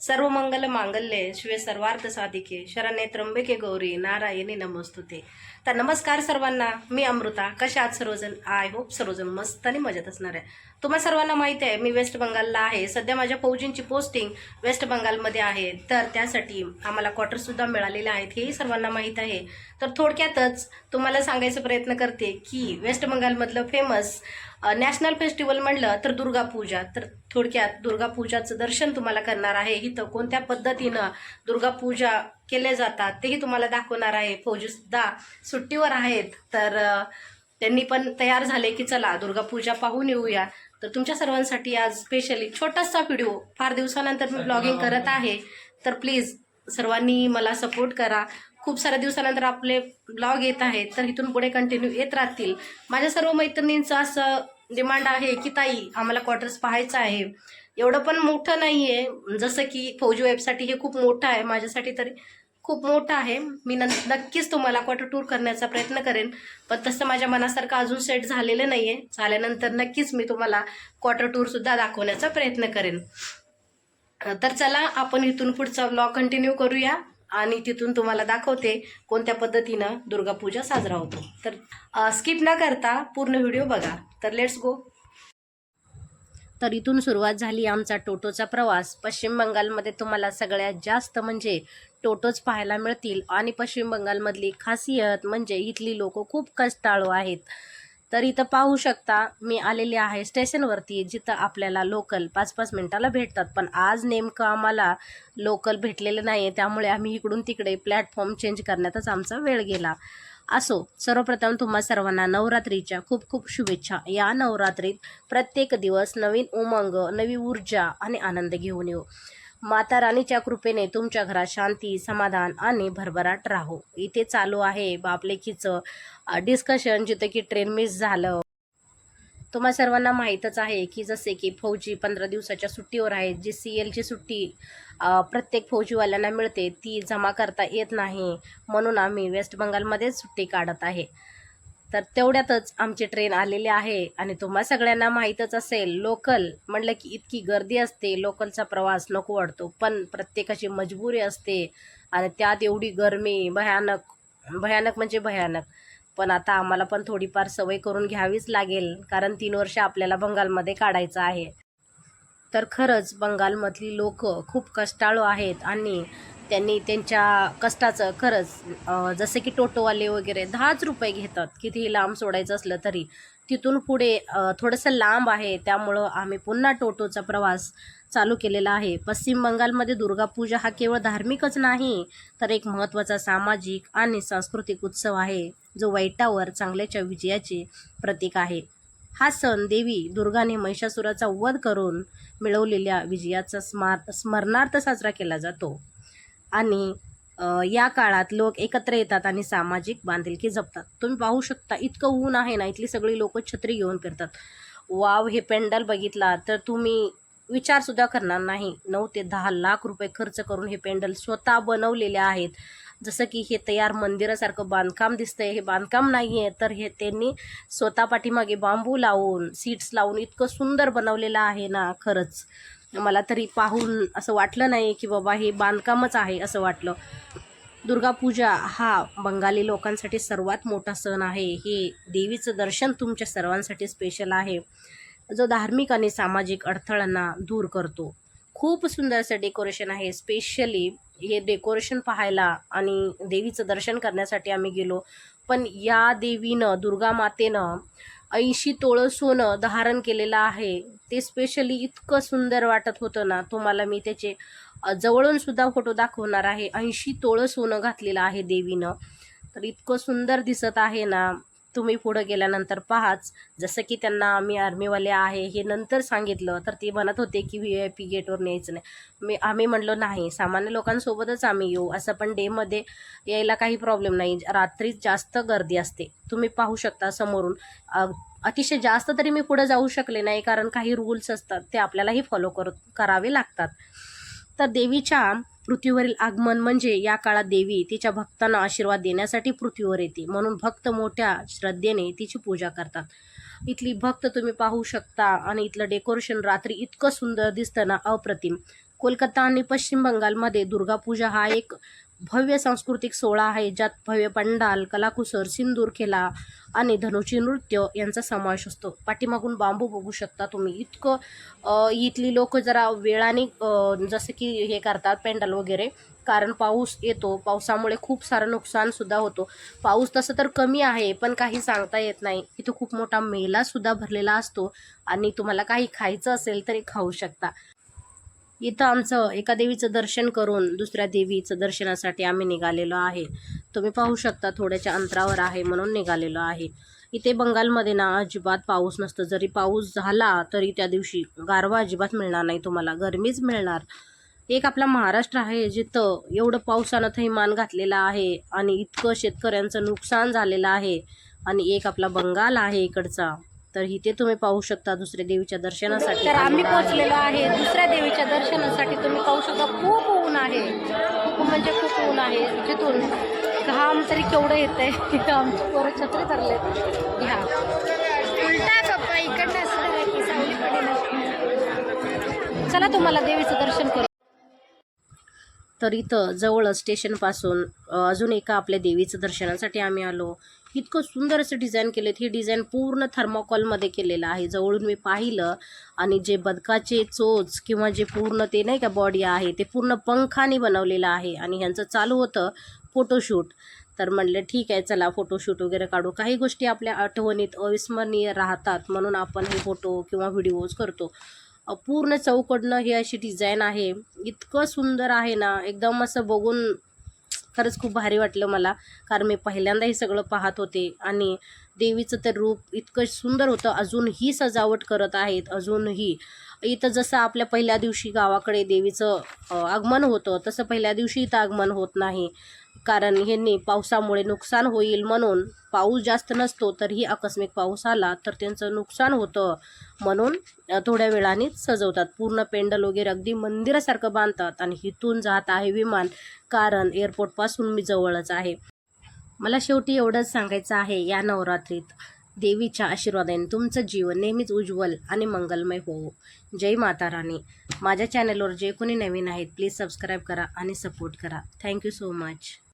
सर्व मंगल मांगल्ये शिवे सर्वार्थ साधिके शरणे त्र्यंबके गौरी नारायणी नमस्तुते. तर नमस्कार सर्वांना मी अमृता. कशा आहात सर्वजण? आय होप सर्वजण मस्त आणि मजेत असणार आहे. तुम्हाला सर्वांना माहिती आहे मी वेस्ट बंगालला आहे. सध्या माझ्या फौजींची पोस्टिंग वेस्ट बंगालमध्ये आहे. तर त्यासाठी आम्हाला क्वार्टरसुद्धा मिळालेले आहेत हेही सर्वांना माहीत आहे. तर थोडक्यातच तुम्हाला सांगायचा प्रयत्न करते की वेस्ट बंगालमधलं फेमस नॅशनल फेस्टिवल म्हणलं तर दुर्गा पूजा तर थोडक्यात दुर्गा पूजाचं दर्शन तुम्हाला करणार आहे. इथं कोणत्या पद्धतीनं दुर्गा पूजा केले जातात तेही तुम्हाला दाखवणार आहे. फौजीसुद्धा सुट्टीवर आहेत. तर त्यांनी पण तयार झाले की चला दुर्गा पूजा पाहून येऊया. तर तुमच्या सर्वांसाठी आज स्पेशली छोटासा व्हिडिओ फार दिवसानंतर मी ब्लॉगिंग करत आहे. तर प्लीज सर्वांनी मला सपोर्ट करा. खूप साऱ्या दिवसानंतर आपले ब्लॉग येत आहेत तर इथून पुढे कंटिन्यू येत राहतील. माझ्या सर्व मैत्रिणींचं असं डिमांड आहे की ताई आम्हाला क्वार्टर्स पाहायचं आहे. एवढं पण मोठं नाही आहे जसं की फौजी वेबसाठी हे खूप मोठं आहे. माझ्यासाठी तरी खूप मोठं आहे. मी न नक्कीच तुम्हाला क्वार्टर टूर करण्याचा प्रयत्न करेन. पण तसं माझ्या मनासारखं अजून सेट झालेलं नाही आहे झाल्यानंतर नक्कीच मी तुम्हाला क्वार्टर टूरसुद्धा दाखवण्याचा प्रयत्न करेन. तर चला आपण इथून पुढचा ब्लॉग कंटिन्यू करूया. आणि तिथून तुम्हाला दाखवते कोणत्या पद्धतीनं दुर्गापूजा साजरा होतो. तर स्किप न करता पूर्ण व्हिडिओ बघा. तर लेट्स गो तर इथून सुरुवात झाली आमचा टोटोचा प्रवास. पश्चिम बंगालमध्ये तुम्हाला सगळ्यात जास्त म्हणजे टोटोच पाहायला मिळतील. आणि पश्चिम बंगालमधली खासियत म्हणजे इथली लोक खूप कष्टाळू आहेत. तर इथं पाहू शकता मी आलेली आहे स्टेशनवरती जिथं आपल्याला लोकल पाच पाच मिनटाला भेटतात. पण आज नेमकं आम्हाला लोकल भेटलेलं नाही आहे त्यामुळे आम्ही इकडून तिकडे प्लॅटफॉर्म चेंज करण्यातच आमचा वेळ गेला. असो सर्वप्रथम तुम्हा सर्वांना नवरात्रीच्या खूप खूप शुभेच्छा. या नवरात्रीत प्रत्येक दिवस नवीन उमंग नवी ऊर्जा आणि आनंद घेऊन येऊ. माता राणीच्या कृपेने तुमच्या घरात शांती समाधान आणि भरभराट राहो. इथे चालू आहे बापलेखीचं डिस्कशन जिथे की ट्रेन मिस झालं. तुम्हा सर्वांना माहीतच आहे की जसे की फौजी पंधरा दिवसाच्या सुट्टीवर आहेत जी सी एलची सुट्टी प्रत्येक फौजीवाल्यांना मिळते ती जमा करता येत नाही. म्हणून आम्ही वेस्ट बंगालमध्येच सुट्टी काढत आहे. तर तेवढ्यातच आमची ट्रेन आलेली आहे आणि तुम्हा सगळ्यांना माहीतच असेल लोकल म्हणलं की इतकी गर्दी असते लोकलचा प्रवास नको वाटतो. पण प्रत्येकाची मजबुरी असते आणि त्यात एवढी गरमी भयानक भयानक म्हणजे भयानक. पण आता आम्हाला पण थोडीफार सवय करून घ्यावीच लागेल कारण तीन वर्ष आपल्याला बंगालमध्ये काढायचं आहे. तर खरंच बंगालमधली लोक खूप कष्टाळू आहेत आणि त्यांनी त्यांच्या कष्टाचं खरंच जसं जसे की टोटोवाले वगैरे दहाच रुपये घेतात कितीही लांब सोडायचं असलं तरी. तिथून पुढे थोडंसं लांब आहे त्यामुळं आम्ही पुन्हा टोटोचा प्रवास चालू केलेला आहे. पश्चिम बंगालमध्ये दुर्गापूजा हा केवळ धार्मिकच नाही तर एक महत्त्वाचा सामाजिक आणि सांस्कृतिक उत्सव आहे जो वाईटावर चांगल्याच्या विजयाचे प्रतीक आहे. हा सण देवी दुर्गाने महिषासुराचा वध करून मिळवलेल्या विजयाचा स्मार स्मरणार्थ साजरा केला जातो. आणि या काळात लोक एकत्र येतात आणि सामाजिक बांधिलकी जपतात. तुम्ही पाहू शकता इतकं ऊन आहे ना इथली सगळी लोक छत्री घेऊन फिरतात. वाव हे पेंडल बघितला तर तुम्ही विचारसुद्धा करणार नाही. नऊ ते दहा लाख रुपये खर्च करून हे पेंडल स्वतः बनवलेले आहेत. जसं की हे तयार मंदिरासारखं बांधकाम दिसतंय. हे बांधकाम नाही आहे तर हे त्यांनी स्वतः पाठीमागे बांबू लावून सीट्स लावून इतकं सुंदर बनवलेलं आहे ना खरंच. मला तरी पाहून असं वाटलं नाही की बाबा हे बांधकामच आहे असं वाटलं. दुर्गापूजा हा बंगाली लोकांसाठी सर्वात मोठा सण आहे. हे देवीचं दर्शन तुमच्या सर्वांसाठी स्पेशल आहे. जो धार्मिक आणि सामाजिक अडथळ्यांना दूर करतो. खूप सुंदर असं डेकोरेशन आहे. स्पेशली हे डेकोरेशन पाहायला आणि देवीचं दर्शन करण्यासाठी आम्ही गेलो. पण या देवीनं दुर्गा मातेनं ऐंशी तोळं सोनं धारण केलेलं आहे. ते स्पेशली इतकं सुंदर वाटत होतं ना तुम्हाला मी त्याचे जवळून सुद्धा फोटो दाखवणार आहे. ऐंशी तोळं सोनं घातलेलं आहे देवीनं. तर इतकं सुंदर दिसत आहे ना. तुम्ही पुढं गेल्यानंतर पाहाच. जसं की त्यांना आम्ही आर्मीवाले आहे हे नंतर सांगितलं तर ते म्हणत होते की व्ही आय पी गेटवर न्यायचं नाही. मी आम्ही म्हणलो नाही सामान्य लोकांसोबतच आम्ही येऊ. असं पण डेमध्ये यायला काही प्रॉब्लेम नाही. रात्री जास्त गर्दी असते. तुम्ही पाहू शकता समोरून. अतिशय जास्त तरी मी पुढं जाऊ शकले नाही कारण काही रूल्स असतात ते आपल्यालाही फॉलो कर करावे लागतात. तर देवीच्या पृथ्वीवरील आगमन म्हणजे या काळात देवी तिच्या भक्तांना आशीर्वाद देण्यासाठी पृथ्वीवर येते. म्हणून भक्त मोठ्या श्रद्धेने तिची पूजा करतात. इथली भक्त तुम्ही पाहू शकता आणि इथलं डेकोरेशन रात्री इतकं सुंदर दिसतं ना अप्रतिम. कोलकाता आणि पश्चिम बंगालमध्ये दुर्गापूजा हा एक भव्य सांस्कृतिक सोहळा आहे ज्यात भव्य पंडाल कलाकुसर सिंदूर खेला आणि धनुची नृत्य यांचा समावेश असतो. पाठीमागून बांबू बघू शकता तुम्ही. इतकं इथली लोक जरा वेळाने जसं की हे करतात पेंडल वगैरे कारण पाऊस येतो. पावसामुळे खूप सारं नुकसानसुद्धा होतो. पाऊस तसं तर कमी आहे पण काही सांगता येत नाही. इथं खूप मोठा मेलासुद्धा भरलेला असतो आणि तुम्हाला काही खायचं असेल तरी खाऊ शकता. इथं आमचं एका देवीचं दर्शन करून दुसऱ्या देवीचं दर्शनासाठी आम्ही निघालेलो आहे. तुम्ही पाहू शकता थोड्याच्या अंतरावर आहे म्हणून निघालेलो आहे. इथे बंगालमध्ये ना अजिबात पाऊस नसतं. जरी पाऊस झाला तरी त्या दिवशी गारवा अजिबात मिळणार नाही तुम्हाला. गरमीच मिळणार. एक आपला महाराष्ट्र आहे जिथं एवढं पावसानं थैमान घातलेलं आहे आणि इतकं शेतकऱ्यांचं नुकसान झालेलं आहे. आणि एक आपला बंगाल आहे इकडचा. तर इथे तुम्ही पाहू शकता दुसऱ्या देवीच्या दर्शनासाठी. तर आम्ही पोहोचलेलो आहे दुसऱ्या देवीच्या दर्शनासाठी. तुम्ही पाहू शकता खूप ऊन आहे. खूप म्हणजे खूप ऊन आहे जिथून घाम तरी केवढं येत आहे आमची पोरं छत्री धरले घ्या. उलटा कप्पा इकडनं असं चला तुम्हाला देवीचं दर्शन करू. तर इथं जवळ स्टेशनपासून अजून एका आपल्या देवीचं दर्शनासाठी आम्ही आलो. इतकं सुंदर असं डिझाईन केलेत. हे डिझाईन पूर्ण थर्माकॉलमध्ये केलेलं आहे. जवळून मी पाहिलं आणि जे बदकाचे चोच किंवा जे पूर्ण ते नाही का बॉडी आहे ते पूर्ण पंखाने बनवलेलं आहे आणि ह्यांचं चालू होतं फोटोशूट तर म्हणलं ठीक आहे चला फोटोशूट वगैरे काढू. काही गोष्टी आपल्या आठवणीत अविस्मरणीय राहतात म्हणून आपण हे फोटो किंवा व्हिडिओज करतो. पूर्ण चौकडनं ही अशी डिझाईन आहे. इतकं सुंदर आहे ना एकदम असं बघून खरंच खूप भारी वाटलं मला. कारण मी पहिल्यांदा हे सगळं पाहत होते. आणि देवीचं तर रूप इतकं सुंदर होतं. अजूनही सजावट करत आहेत. अजूनही. इथं जसं आपल्या पहिल्या दिवशी गावाकडे देवीचं आगमन होतं तसं पहिल्या दिवशी इथं आगमन होत नाही. कारण ह्यांनी पावसामुळे नुकसान होईल म्हणून पाऊस जास्त नसतो तरीही आकस्मिक पाऊस आला तर त्यांचं नुकसान होतं म्हणून थोड्या वेळानेच सजवतात. पूर्ण पेंडल वगैरे अगदी मंदिरासारखं बांधतात आणि इथून जात आहे विमान कारण एअरपोर्टपासून मी जवळच आहे. मला शेवटी एवढंच सांगायचं आहे या नवरात्रीत देवीच्या आशीर्वादाने तुमचं जीवन नेहमीच उज्ज्वल आणि मंगलमय हो जय माता राणी. माझ्या चॅनलवर जे कोणी नवीन आहेत प्लीज सबस्क्राईब करा आणि सपोर्ट करा. Thank you so much